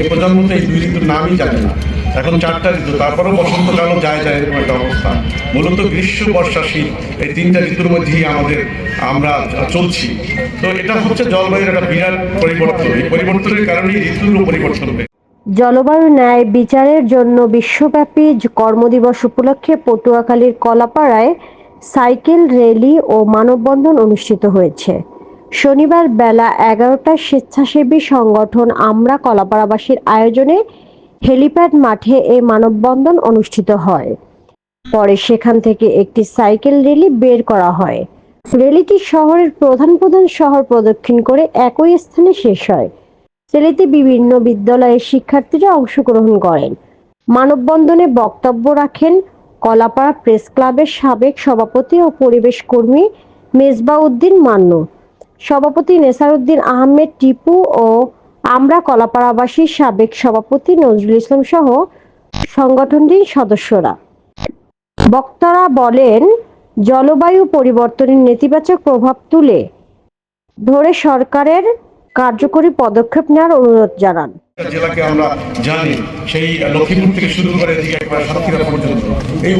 এ প্রজন্ম এই দুই ঋতুর নামই জানে না। এখন চারটা ঋতু, তারপরেও বসন্তকালও যায় যায় এরকম একটা অবস্থা। মূলত গ্রীষ্ম, বর্ষা, শীত, এই তিনটা ঋতুর মধ্যেই আমাদের, আমরা চলছি। তো এটা হচ্ছে জলবায়ুর একটা বিরাট পরিবর্তন। এই পরিবর্তনের কারণেই ঋতুরও পরিবর্তন হয়েছে। জলবায়ু ন্যায় বিচারের জন্য বিশ্বব্যাপী কর্মদিবস উপলক্ষে পটুয়াখালীর কলাপাড়ায় সাইকেল র্যালি ও মানববন্ধন অনুষ্ঠিত হয়েছে। শনিবার বেলা এগারোটায় স্বেচ্ছাসেবী সংগঠন আমরা কলাপাড়াবাসীর আয়োজনে হেলিপ্যাড মাঠে এই মানববন্ধন অনুষ্ঠিত হয়। পরে সেখান থেকে একটি সাইকেল র্যালি বের করা হয়। র্যালিটি শহরের প্রধান প্রধান শহর প্রদক্ষিণ করে একই স্থানে শেষ হয়। র্যালিতে বিভিন্ন বিদ্যালয়ের শিক্ষার্থীরা অংশগ্রহণ করেন। মানববন্ধনে বক্তব্য রাখেন কলাপাড়া প্রেস ক্লাবের সাবেক সভাপতি ও পরিবেশ কর্মী মেজবাউদ্দিন মান্নু। সভাপতি নেসারউদ্দিন আহমেদ টিপু ও আমরা কলাপাড়াবাসীর সাবেক সভাপতি নজরুল ইসলাম সহ সংগঠনটির সদস্যরা। বক্তারা বলেন, জলবায়ু পরিবর্তনের নেতিবাচক প্রভাব তুলে ধরে সরকারের কার্যকরী পদক্ষেপ নেওয়ার অনুরোধ জানান। জেলাকে আমরা জানি, সেই লক্ষ্মীপুর থেকে শুরু করে এদিকে একবার সাতক্ষীরা পর্যন্ত। এই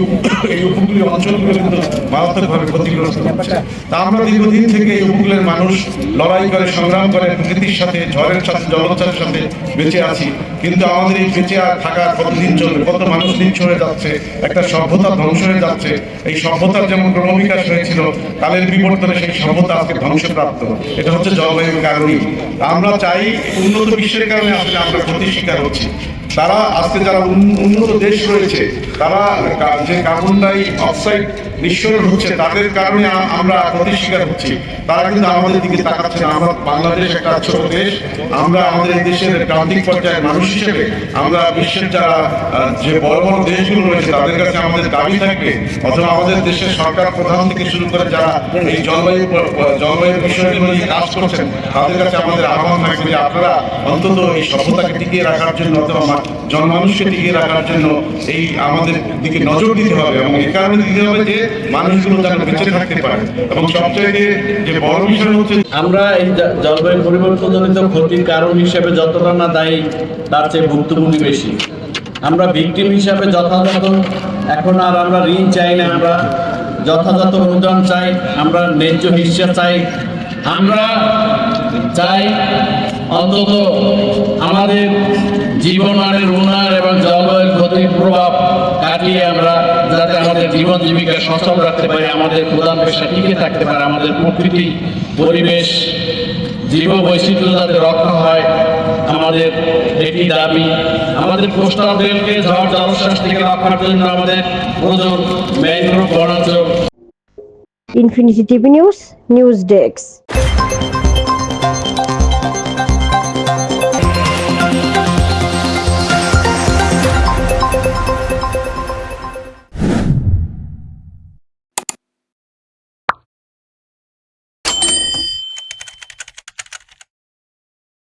এই উপকূলীয় অঞ্চলগুলো কিন্তু মারাত্মকভাবে ক্ষতিগ্রস্ত হচ্ছে। তা আমরা দীর্ঘদিন থেকে এই উপকূলের মানুষ লড়াই করে, সংগ্রাম করে, প্রকৃতির সাথে ঝড়ের সাথে জলোচ্ছ্বাসের সাথে বেঁচে আছি। কিন্তু আমাদের এই বেঁচে আর থাকা কতদিন চলবে? কত মানুষ নিচ্ছ হয়ে যাচ্ছে? একটা সভ্যতা ধ্বংস হয়ে যাচ্ছে। এই সভ্যতার যেমন ক্রমবিকাশ হয়েছিল, কালের বিবর্তনে সেই সভ্যতা আজকে ধ্বংসপ্রাপ্ত। এটা হচ্ছে জলবায়ুর কারণেই। আমরা চাই উন্নত বিশ্বের কারণে আসলে আমরা ক্ষতির শিকার হচ্ছি তারা আজকে যারা উন্নত দেশ রয়েছে, তারা যে কার্বন ডাই অক্সাইড নিঃসরণ হচ্ছে, তাদের কারণে আমরা ক্ষতির শিকার হচ্ছি। তারা কিন্তু আমাদের দিকে তাকাচ্ছে না। আমরা বাংলাদেশ একটা ছোট দেশ। আমরা আমাদের দেশের প্রান্তিক পর্যায়ের মানুষ হিসেবে আমরা বিশ্বের যারা যে বড় বড় দেশগুলো রয়েছে, তাদের কাছে আমাদের দাবি থাকবে। অথবা আমাদের দেশের সরকার প্রধান থেকে শুরু করে যারা এই জলবায়ু জলবায়ু বিষয়গুলো নিয়ে কাজ করছেন, তাদের কাছে আমাদের আহ্বান থাকবে যে আপনারা অন্তত এই সভ্যতাকে টিকিয়ে রাখার জন্য অথবা জনমানুষকে টিকিয়ে রাখার জন্য এই আমাদের দিকে নজর দিতে হবে এবং এই কারণে দিতে হবে যে মানুষগুলো যেন বেঁচে থাকতে পারে। এবং যে বড় বিষয় হচ্ছে আমরা এই জলবায়ু পরিবর্তনজনিত ক্ষতির কারণ হিসেবে যতটা না দায়ী, তার চেয়ে ভুক্তভোগী বেশি। আমরা ভিকটিম হিসাবে যথাযথ, এখন আর আমরা ঋণ চাই না, আমরা যথাযথ অনুদান চাই, আমরা ন্যায্য হিসা চাই। আমরা চাই অন্তত আমাদের জীবনের উন্নয়ন এবং জলবায়ুর ক্ষতির প্রভাব কাটিয়ে আমরা যাতে আমাদের জীবন জীবিকা সচল রাখতে পারি, আমাদের প্রধান পেশা টিকে থাকতে পারে, আমাদের প্রকৃতি, পরিবেশ জীব বৈচিত্র্য যাতে রক্ষা হয়, আমাদের এটি দাবি। আমাদের কোস্টাল ঝড় জলোচ্ছ্বাস থেকে রক্ষার জন্য আমাদের প্রচুর ম্যানগ্রোভ বনাঞ্চল। Infinity TV news news desk